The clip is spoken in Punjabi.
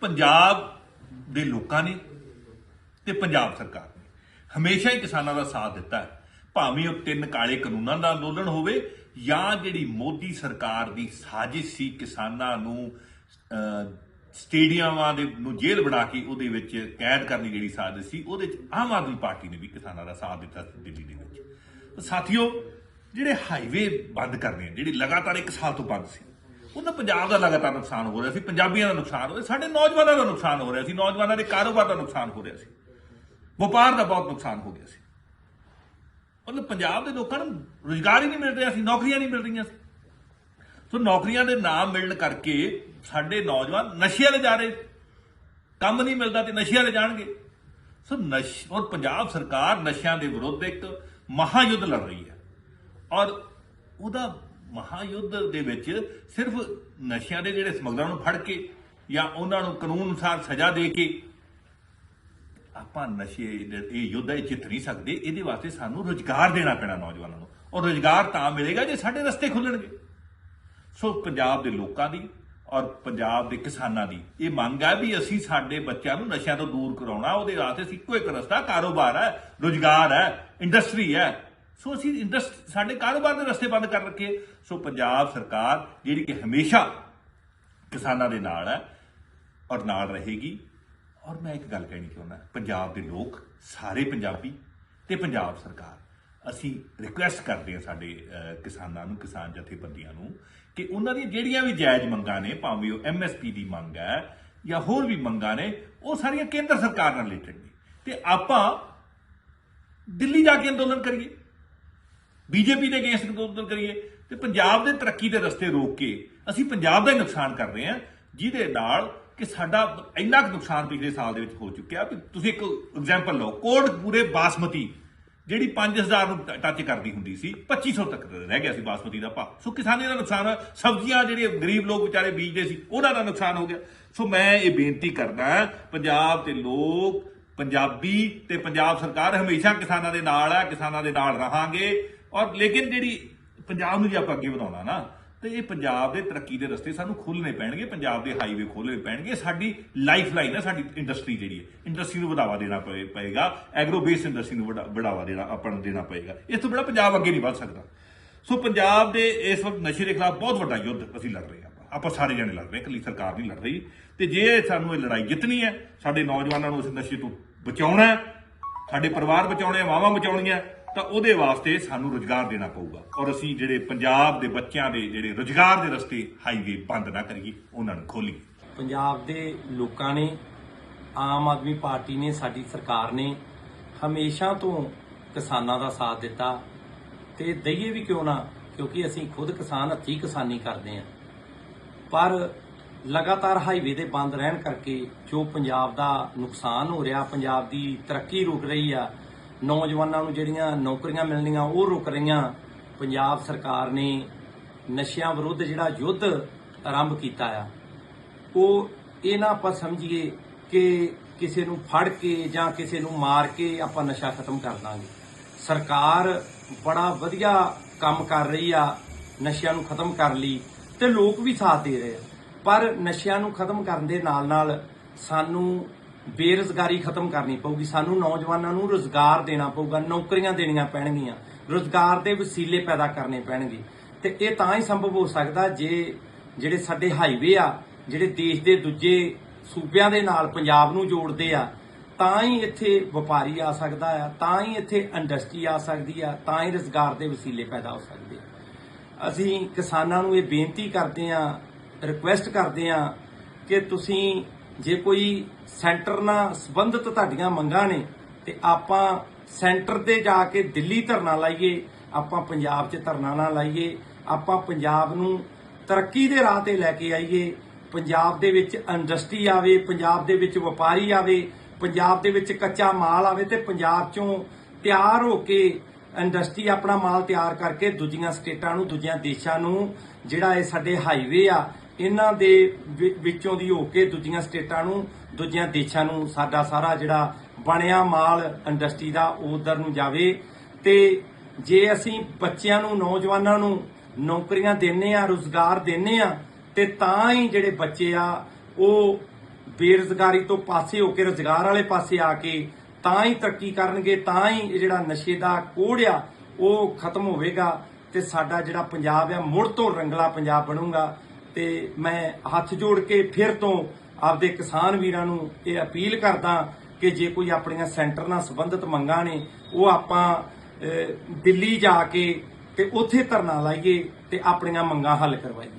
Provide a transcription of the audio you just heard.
ਪੰਜਾਬ ਦੇ ਲੋਕਾਂ ਨੇ ਤੇ ਪੰਜਾਬ ਸਰਕਾਰ ਨੇ ਹਮੇਸ਼ਾ ਹੀ ਕਿਸਾਨਾਂ ਦਾ ਸਾਥ ਦਿੱਤਾ ਹੈ। ਭਾਵੇਂ ਉਹ ਤਿੰਨ ਕਾਲੇ ਕਾਨੂੰਨਾਂ ਦਾ ਅੰਦੋਲਨ ਹੋਵੇ ਜਾਂ ਜਿਹੜੀ ਮੋਦੀ ਸਰਕਾਰ ਦੀ ਸਾਜ਼ਿਸ਼ ਸੀ ਕਿਸਾਨਾਂ ਨੂੰ ਸਟੇਡੀਅਮਾਂ ਦੇ ਨੂੰ ਜੇਲ੍ਹ ਬਣਾ ਕੇ ਉਹਦੇ ਵਿੱਚ ਕੈਦ ਕਰਨੀ ਜਿਹੜੀ ਸਾਜ਼ਿਸ਼ ਸੀ, ਉਹਦੇ ਵਿੱਚ ਆਮ ਆਦਮੀ ਪਾਰਟੀ ਨੇ ਵੀ ਕਿਸਾਨਾਂ ਦਾ ਸਾਥ ਦਿੱਤਾ ਦਿੱਲੀ ਦੇ ਵਿੱਚ। ਸਾਥੀਓ, ਜਿਹੜੇ ਹਾਈਵੇ ਬੰਦ ਕਰਨੇ ਜਿਹੜੇ ਲਗਾਤਾਰ 1 ਸਾਲ ਤੋਂ ਬੰਦ ਸੀ ਉਹਨਾਂ ਪੰਜਾਬ ਦਾ ਲਗਾਤਾਰ ਨੁਕਸਾਨ ਹੋ ਰਿਹਾ ਸੀ, ਪੰਜਾਬੀਆਂ ਦਾ ਨੁਕਸਾਨ ਹੋ ਰਿਹਾ ਸਾਡੇ ਨੌਜਵਾਨਾਂ ਦਾ ਨੁਕਸਾਨ ਹੋ ਰਿਹਾ ਸੀ, ਨੌਜਵਾਨਾਂ ਦੇ ਕਾਰੋਬਾਰ ਦਾ ਨੁਕਸਾਨ ਹੋ ਰਿਹਾ ਸੀ, ਵਪਾਰ ਦਾ ਬਹੁਤ ਨੁਕਸਾਨ ਹੋ ਗਿਆ ਸੀ। ਮਤਲਬ ਪੰਜਾਬ ਦੇ ਲੋਕਾਂ ਨੂੰ ਰੁਜ਼ਗਾਰ ਹੀ ਨਹੀਂ ਮਿਲ ਰਿਹਾ ਸੀ, ਨੌਕਰੀਆਂ ਨਹੀਂ ਮਿਲ ਰਹੀਆਂ ਸੀ। ਸੋ ਨੌਕਰੀਆਂ ਦੇ ਨਾ ਮਿਲਣ ਕਰਕੇ ਸਾਡੇ ਨੌਜਵਾਨ ਨਸ਼ੇ ਵਾਲੇ ਜਾ ਰਹੇ ਕੰਮ ਨਹੀਂ ਮਿਲਦਾ ਤੇ ਨਸ਼ੇ ਵਾਲੇ ਜਾਣਗੇ। ਸੋ ਨਸ਼, ਔਰ ਪੰਜਾਬ ਸਰਕਾਰ ਨਸ਼ਿਆਂ ਦੇ ਵਿਰੁੱਧ ਇੱਕ ਮਹਾਯੁੱਧ ਲੜ ਰਹੀ ਹੈ। ਔਰ ਉਹਦਾ ਮਹਾਯੁੱਧ ਦੇ ਵਿੱਚ ਸਿਰਫ ਨਸ਼ਿਆਂ ਦੇ ਜਿਹੜੇ ਸਮਗਲਰਾਂ ਨੂੰ ਫੜ ਕੇ ਜਾਂ ਉਹਨਾਂ ਨੂੰ ਕਾਨੂੰਨ ਅਨੁਸਾਰ ਸਜ਼ਾ ਦੇ ਕੇ ਆਪਾਂ ਨਸ਼ੇ ਇਹ ਯੁੱਧ ਇਹ ਜਿੱਤ ਨਹੀਂ ਸਕਦੇ, ਇਹਦੇ ਵਾਸਤੇ ਸਾਨੂੰ ਰੋਜ਼ਗਾਰ ਦੇਣਾ ਪੈਣਾ ਨੌਜਵਾਨਾਂ ਨੂੰ। ਔਰ ਰੋਜ਼ਗਾਰ ਤਾਂ ਮਿਲੇਗਾ ਜੇ ਸਾਡੇ ਰਸਤੇ ਖੁੱਲਣਗੇ। ਸੋ ਪੰਜਾਬ ਦੇ ਲੋਕਾਂ ਦੀ ਔਰ ਪੰਜਾਬ ਦੇ ਕਿਸਾਨਾਂ ਦੀ ਇਹ ਮੰਗ ਹੈ ਵੀ ਅਸੀਂ ਸਾਡੇ ਬੱਚਿਆਂ ਨੂੰ ਨਸ਼ਿਆਂ ਤੋਂ ਦੂਰ ਕਰਾਉਣਾ, ਉਹਦੇ ਵਾਸਤੇ ਅਸੀਂ ਇੱਕੋ ਇੱਕ ਰਸਤਾ, ਕਾਰੋਬਾਰ ਹੈ, ਰੋਜ਼ਗਾਰ ਹੈ, ਇੰਡਸਟਰੀ ਹੈ ਸੋ ਅਸੀਂ ਇੰਡਸਟ ਸਾਡੇ ਕਾਰੋਬਾਰ ਦੇ ਰਸਤੇ ਬੰਦ ਕਰ ਰੱਖੇ। ਸੋ ਪੰਜਾਬ ਸਰਕਾਰ ਜਿਹੜੀ ਕਿ ਹਮੇਸ਼ਾ ਕਿਸਾਨਾਂ ਦੇ ਨਾਲ ਹੈ ਔਰ ਨਾਲ ਰਹੇਗੀ। ਔਰ ਮੈਂ ਇੱਕ ਗੱਲ ਕਹਿਣੀ ਚਾਹੁੰਦਾ, ਪੰਜਾਬ ਦੇ ਲੋਕ, ਸਾਰੇ ਪੰਜਾਬੀ ਤੇ ਪੰਜਾਬ ਸਰਕਾਰ, ਅਸੀਂ ਰਿਕੁਐਸਟ ਕਰਦੇ ਹਾਂ ਸਾਡੇ ਕਿਸਾਨਾਂ ਨੂੰ, ਕਿਸਾਨ ਜਥੇਬੰਦੀਆਂ ਨੂੰ ਕਿ ਉਹਨਾਂ ਦੀਆਂ ਜਿਹੜੀਆਂ ਵੀ ਜਾਇਜ਼ ਮੰਗਾਂ ਨੇ, ਭਾਵੇਂ ਉਹ ਐਮਐਸਪੀ ਦੀ ਮੰਗ ਹੈ ਜਾਂ ਹੋਰ ਵੀ ਮੰਗਾਂ ਨੇ, ਉਹ ਸਾਰੀਆਂ ਕੇਂਦਰ ਸਰਕਾਰ ਨਾਲ ਰਿਲੇਟਡ ਨੇ ਤੇ ਆਪਾਂ ਦਿੱਲੀ ਜਾ ਕੇ ਅੰਦੋਲਨ ਕਰੀਏ। ਬੀਜੇਪੀ ਦੇ ਅਗੇਂਸਟ ਅੰਦੋਲਨ ਕਰੀਏ ਤੇ ਪੰਜਾਬ ਦੇ ਤਰੱਕੀ ਦੇ ਰਸਤੇ ਰੋਕ ਕੇ ਅਸੀਂ ਪੰਜਾਬ ਦਾ ਹੀ ਨੁਕਸਾਨ ਕਰ ਰਹੇ ਹਾਂ, ਜਿਹਦੇ ਨਾਲ ਕਿ ਸਾਡਾ ਇੰਨਾ ਕੁ ਨੁਕਸਾਨ ਪਿਛਲੇ ਸਾਲ ਦੇ ਵਿੱਚ ਹੋ ਚੁੱਕਿਆ। ਵੀ ਤੁਸੀਂ ਇੱਕ ਐਗਜ਼ਾਮਪਲ ਲਓ ਕੋਡ ਪੂਰੇ ਬਾਸਮਤੀ, ਜਿਹੜੀ 5000 ਨੂੰ ਟੱਚ ਕਰਦੀ ਹੁੰਦੀ ਸੀ 2500 ਤੱਕ ਰਹਿ ਗਿਆ ਸੀ ਬਾਸਮਤੀ ਦਾ ਭਾਅ। ਸੋ ਕਿਸਾਨੀ ਦਾ ਨੁਕਸਾਨ ਹੋਇਆ ਸਬਜ਼ੀਆਂ ਜਿਹੜੇ ਗਰੀਬ ਲੋਕ ਵਿਚਾਰੇ ਬੀਜਦੇ ਸੀ, ਉਹਨਾਂ ਦਾ ਨੁਕਸਾਨ ਹੋ ਗਿਆ। ਸੋ ਮੈਂ ਇਹ ਬੇਨਤੀ ਕਰਦਾ, ਪੰਜਾਬ ਦੇ ਲੋਕ, ਪੰਜਾਬੀ ਤੇ ਪੰਜਾਬ ਸਰਕਾਰ ਹਮੇਸ਼ਾ ਕਿਸਾਨਾਂ ਦੇ ਨਾਲ ਹੈ ਕਿਸਾਨਾਂ ਦੇ ਨਾਲ ਰਹਾਂਗੇ। ਔਰ ਲੇਕਿਨ ਜਿਹੜੀ ਪੰਜਾਬ ਨੂੰ ਜੇ ਆਪਾਂ ਅੱਗੇ ਵਧਾਉਣਾ ਨਾ ਤੇ ਇਹ ਪੰਜਾਬ ਦੇ ਤਰੱਕੀ ਦੇ ਰਸਤੇ ਸਾਨੂੰ ਖੋਲ੍ਹਣੇ ਪੈਣਗੇ ਪੰਜਾਬ ਦੇ ਹਾਈਵੇ ਖੋਲ੍ਹਣੇ ਪੈਣਗੇ ਸਾਡੀ ਲਾਈਫ ਲਾਈਨ ਹੈ ਸਾਡੀ ਇੰਡਸਟਰੀ ਜਿਹੜੀ ਹੈ। ਇੰਡਸਟਰੀ ਨੂੰ ਵਧਾਵਾ ਦੇਣਾ ਪਏ- ਪਏਗਾ ਐਗਰੋ ਬੇਸ ਇੰਡਸਟਰੀ ਨੂੰ ਵਡਾ- ਬੜਾਵਾ ਦੇਣਾ ਆਪਾਂ ਨੂੰ ਦੇਣਾ ਪਏਗਾ। ਇਸ ਤੋਂ ਬੜਾ ਪੰਜਾਬ ਅੱਗੇ ਨਹੀਂ ਵੱਧ ਸਕਦਾ। ਸੋ ਪੰਜਾਬ ਦੇ ਇਸ ਵਕਤ ਨਸ਼ੇ ਦੇ ਖਿਲਾਫ ਬਹੁਤ ਵੱਡਾ ਯੁੱਧ ਅਸੀਂ ਲੜ ਰਹੇ ਹਾਂ ਆਪਾਂ। ਆਪਾਂ ਸਾਰੇ ਜਣੇ ਲੜ ਰਹੇ ਹਾਂ, ਇਕੱਲੀ ਸਰਕਾਰ ਨਹੀਂ ਲੜ ਰਹੀ। ਤੇ ਜੇ ਸਾਨੂੰ ਇਹ ਲੜਾਈ ਜਿੱਤਣੀ ਹੈ ਸਾਡੇ ਨੌਜਵਾਨਾਂ ਨੂੰ ਇਸ ਨਸ਼ੇ ਤੋਂ ਬਚਾਉਣਾ ਹੈ ਸਾਡੇ ਪਰਿਵਾਰ ਬਚਾਉਣੇ ਆ ਮਾਵਾਂ ਬਚਾਉਣੀਆਂ ਤਾਂ ਉਹਦੇ ਵਾਸਤੇ ਸਾਨੂੰ ਰੋਜ਼ਗਾਰ ਦੇਣਾ ਪਊਗਾ। ਔਰ ਅਸੀਂ ਜਿਹੜੇ ਪੰਜਾਬ ਦੇ ਬੱਚਿਆਂ ਦੇ ਜਿਹੜੇ ਰੋਜ਼ਗਾਰ ਦੇ ਰਸਤੇ ਹਾਈਵੇ ਬੰਦ ਨਾ ਕਰੀਏ, ਉਹਨਾਂ ਨੂੰ ਖੋਲੀਏ। ਪੰਜਾਬ ਦੇ ਲੋਕਾਂ ਨੇ, ਆਮ ਆਦਮੀ ਪਾਰਟੀ ਨੇ, ਸਾਡੀ ਸਰਕਾਰ ਨੇ ਹਮੇਸ਼ਾ ਤੋਂ ਕਿਸਾਨਾਂ ਦਾ ਸਾਥ ਦਿੱਤਾ। ਤੇ ਦਈਏ ਵੀ ਕਿਉਂ ਨਾ, ਕਿਉਂਕਿ ਅਸੀਂ ਖੁਦ ਕਿਸਾਨ, ਹੱਥੀ ਕਿਸਾਨੀ ਕਰਦੇ ਹਾਂ। ਪਰ ਲਗਾਤਾਰ ਹਾਈਵੇ ਦੇ ਬੰਦ ਰਹਿਣ ਕਰਕੇ ਜੋ ਪੰਜਾਬ ਦਾ ਨੁਕਸਾਨ ਹੋ ਰਿਹਾ, ਪੰਜਾਬ ਦੀ ਤਰੱਕੀ ਰੁਕ ਰਹੀ ਆ ਨੌਜਵਾਨਾਂ ਨੂੰ ਜਿਹੜੀਆਂ ਨੌਕਰੀਆਂ ਮਿਲਣੀਆਂ, ਉਹ ਰੁਕ ਰਹੀਆਂ। ਪੰਜਾਬ ਸਰਕਾਰ ਨੇ ਨਸ਼ਿਆਂ ਵਿਰੁੱਧ ਜਿਹੜਾ ਯੁੱਧ ਆਰੰਭ ਕੀਤਾ ਆ, ਉਹ ਇਹ ਨਾ ਆਪਾਂ ਸਮਝੀਏ ਕਿ ਕਿਸੇ ਨੂੰ ਫੜ ਕੇ ਜਾਂ ਕਿਸੇ ਨੂੰ ਮਾਰ ਕੇ ਆਪਾਂ ਨਸ਼ਾ ਖਤਮ ਕਰ ਦਾਂਗੇ। ਸਰਕਾਰ ਬੜਾ ਵਧੀਆ ਕੰਮ ਕਰ ਰਹੀ ਆ ਨਸ਼ਿਆਂ ਨੂੰ ਖਤਮ ਕਰਨ ਲਈ ਤੇ ਲੋਕ ਵੀ ਸਾਥ ਦੇ ਰਹੇ ਆ। ਪਰ ਨਸ਼ਿਆਂ ਨੂੰ ਖਤਮ ਕਰਨ ਦੇ ਨਾਲ ਨਾਲ ਸਾਨੂੰ ਬੇਰੁਜ਼ਗਾਰੀ ਖਤਮ ਕਰਨੀ ਪਊਗੀ। ਸਾਨੂੰ ਨੌਜਵਾਨਾਂ ਨੂੰ ਰੁਜ਼ਗਾਰ ਦੇਣਾ ਪਊਗਾ, ਨੌਕਰੀਆਂ ਦੇਣੀਆਂ ਪੈਣਗੀਆਂ। ਰੁਜ਼ਗਾਰ ਦੇ ਵਸੀਲੇ ਪੈਦਾ ਕਰਨੇ ਪੈਣਗੇ। ਤੇ ਇਹ ਤਾਂ ਹੀ ਸੰਭਵ ਹੋ ਸਕਦਾ ਜੇ ਜਿਹੜੇ ਸਾਡੇ ਹਾਈਵੇ ਆ, ਜਿਹੜੇ ਦੇਸ਼ ਦੇ ਦੂਜੇ ਸੂਬਿਆਂ ਦੇ ਨਾਲ ਪੰਜਾਬ ਨੂੰ ਜੋੜਦੇ ਆ, ਤਾਂ ਹੀ ਇੱਥੇ ਵਪਾਰੀ ਆ ਸਕਦਾ ਆ, ਤਾਂ ਹੀ ਇੱਥੇ ਇੰਡਸਟਰੀ ਆ ਸਕਦੀ ਆ, ਤਾਂ ਹੀ ਰੁਜ਼ਗਾਰ ਦੇ ਵਸੀਲੇ ਪੈਦਾ ਹੋ ਸਕਦੇ ਆ। ਅਸੀਂ ਕਿਸਾਨਾਂ ਨੂੰ ਇਹ ਬੇਨਤੀ ਕਰਦੇ ਆ, ਰਿਕੁਐਸਟ ਕਰਦੇ ਆ ਕਿ ਤੁਸੀਂ ਜੇ ਕੋਈ ਸੈਂਟਰ ਨਾਲ ਸੰਬੰਧਿਤ ਤੁਹਾਡੀਆਂ ਮੰਗਾਂ ਨੇ, ਤੇ ਆਪਾਂ ਸੈਂਟਰ ਤੇ ਜਾ ਕੇ ਦਿੱਲੀ ਧਰਨਾ ਲਾਈਏ, ਆਪਾਂ ਪੰਜਾਬ 'ਚ ਧਰਨਾ ਨਾ ਲਾਈਏ, ਆਪਾਂ ਪੰਜਾਬ ਨੂੰ ਤਰੱਕੀ ਦੇ ਰਾਹ ਤੇ ਲੈ ਕੇ ਆਈਏ, ਪੰਜਾਬ ਦੇ ਵਿੱਚ ਇੰਡਸਟਰੀ ਆਵੇ, ਪੰਜਾਬ ਦੇ ਵਿੱਚ ਵਪਾਰੀ ਆਵੇ, ਪੰਜਾਬ ਦੇ ਵਿੱਚ ਕੱਚਾ ਮਾਲ ਆਵੇ ਤੇ ਪੰਜਾਬ 'ਚੋਂ ਤਿਆਰ ਹੋ ਕੇ ਇੰਡਸਟਰੀ ਆਪਣਾ ਮਾਲ ਤਿਆਰ ਕਰਕੇ ਦੂਜੀਆਂ ਸਟੇਟਾਂ ਨੂੰ, ਦੂਜੀਆਂ ਦੇਸ਼ਾਂ ਨੂੰ, ਜਿਹੜਾ ਇਹ ਸਾਡੇ ਹਾਈਵੇ ਆ ਇਹਨਾਂ ਦੇ ਵਿੱਚੋਂ ਦੀ ਹੋ ਕੇ ਦੂਜੀਆਂ ਸਟੇਟਾਂ ਨੂੰ, ਦੂਜੀਆਂ ਦੇਸ਼ਾਂ ਨੂੰ ਸਾਡਾ ਸਾਰਾ ਜਿਹੜਾ ਬਣਿਆ ਮਾਲ ਇੰਡਸਟਰੀ ਦਾ ਉਧਰ ਨੂੰ ਜਾਵੇ। ਤੇ ਜੇ ਅਸੀਂ ਬੱਚਿਆਂ ਨੂੰ, ਨੌਜਵਾਨਾਂ ਨੂੰ ਨੌਕਰੀਆਂ ਦਿੰਨੇ ਆ, ਰੁਜ਼ਗਾਰ ਦਿੰਨੇ ਆ, ਤੇ ਤਾਂ ਹੀ ਜਿਹੜੇ ਬੱਚੇ ਆ, ਉਹ ਬੇਰੁਜ਼ਗਾਰੀ ਤੋਂ ਪਾਸੇ ਹੋ ਕੇ, ਰੁਜ਼ਗਾਰ ਵਾਲੇ ਪਾਸੇ ਆ ਕੇ ਤਾਂ ਹੀ ਤਰੱਕੀ ਕਰਨਗੇ, ਤਾਂ ਹੀ ਜਿਹੜਾ ਨਸ਼ੇ ਦਾ ਕੋੜ ਆ, ਉਹ ਖਤਮ ਹੋਵੇਗਾ। ਤੇ ਸਾਡਾ ਜਿਹੜਾ ਪੰਜਾਬ ਆ, ਮੁੜ ਤੋਂ ਰੰਗਲਾ ਪੰਜਾਬ ਬਣੂਗਾ। ਤੇ ਮੈਂ ਹੱਥ ਜੋੜ ਕੇ ਫਿਰ ਤੋਂ ਆਪਦੇ ਕਿਸਾਨ ਵੀਰਾਂ ਨੂੰ ਇਹ ਅਪੀਲ ਕਰਦਾ ਕਿ ਜੇ ਕੋਈ ਆਪਣੀਆਂ ਸੈਂਟਰ ਨਾਲ ਸੰਬੰਧਿਤ ਮੰਗਾਂ ਨੇ, ਉਹ ਆਪਾਂ ਦਿੱਲੀ ਜਾ ਕੇ ਤੇ ਉੱਥੇ ਧਰਨਾ ਲਾਈਏ ਤੇ ਆਪਣੀਆਂ ਮੰਗਾਂ ਹੱਲ ਕਰਵਾਈਏ।